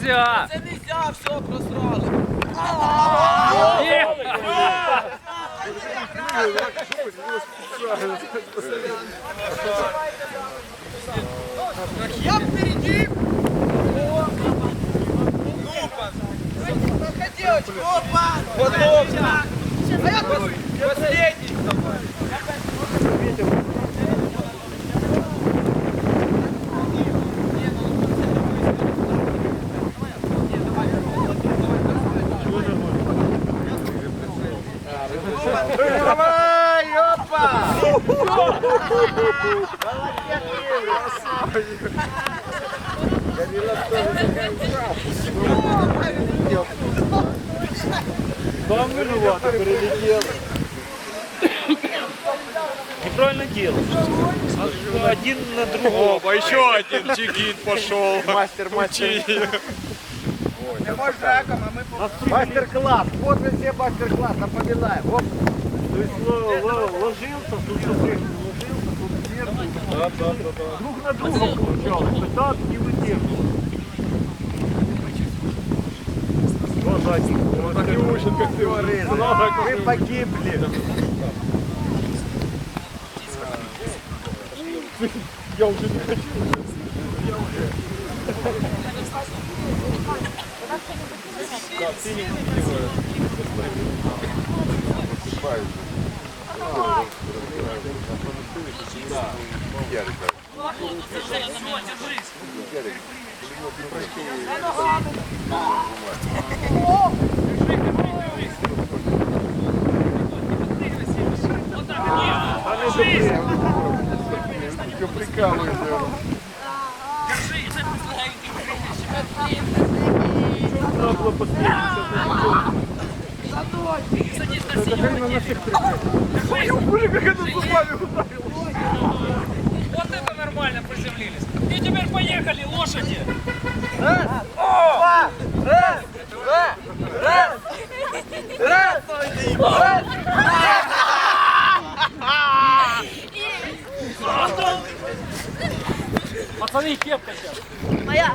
Нельзя! Це нельзя, все просрали. Я впереди. Ну-ка, девочка. Опа. Потом. А опа! Сам виноват, перелетел. Неправильно делал. Один на другого. Опа, еще один чигит пошел. Мастер, мастер. Мастер-класс. Вот же все мастер-класс. Напоминаем. Оп. Ложился, тут ложился, тут сверху. Друг на друга получалось. Так не выдерживал. Два задних. Так и учат, как ты Вы погибли. Я уже не хочу. Что прикалываешься? Надо было посмотреть. Вот это нормально приземлились. И теперь поехали, лошади! Пацаны, кепка сейчас. Моя.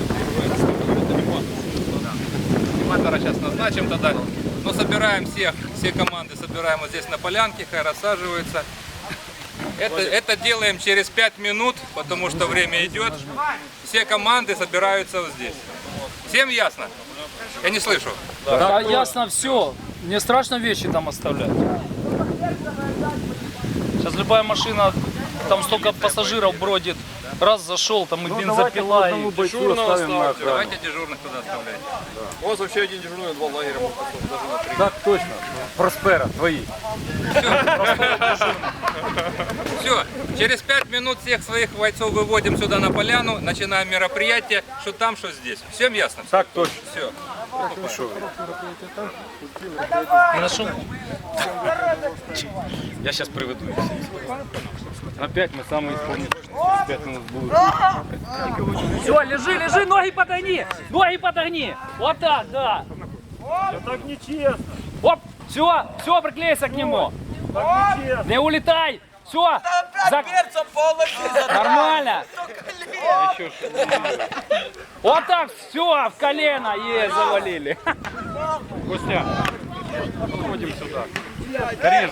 Аниматора сейчас назначим тогда. Ну, собираем всех, все команды собираем вот здесь на полянке, хай рассаживаются. Это, это делаем через 5 минут, потому что время идет. Все команды собираются вот здесь. Всем ясно? Я не слышу. Да, ясно все. Мне страшно вещи там оставлять. Сейчас любая машина, там столько пассажиров бродит. Раз зашел, там и бензопила, и... Дежурного ставьте. Давайте дежурных туда оставлять. У вас вообще один дежурный на два лагеря. даже на три. Так точно. Проспера, твои. Все, через 5 минут всех своих бойцов выводим сюда на поляну, начинаем мероприятие, что там, что здесь. Всем ясно? Так точно. Все. Нашел? Я сейчас приведу их. Опять мы самые исполнительные. Все, лежи, лежи, ноги подогни! Ноги подогни! Вот так, да! Так нечестно. Оп! Все, все, приклейся к нему! Не улетай! Все! Опять перцем полностью Нормально! Вот так, все, в колено, есть, завалили. Костя, подходим сюда. Карина.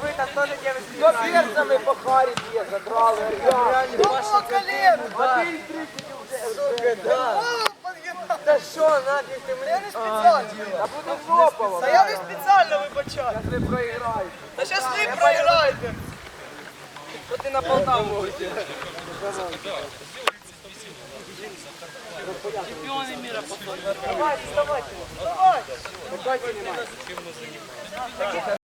Диви, там теж дівчинки. До перцями по харі є, задрали. Реально, по коліну. Один тридцять вже. Сука, да. Та що, нафіг ти мені? Я не спеціально. Та буде жопа. Та я не спеціально вибачаю. Зараз ви проіграєте. Та зараз ви проіграєте. Що ти на Полтаву летиш? Чемпионы мира потом. Давайте, давайте. Давайте.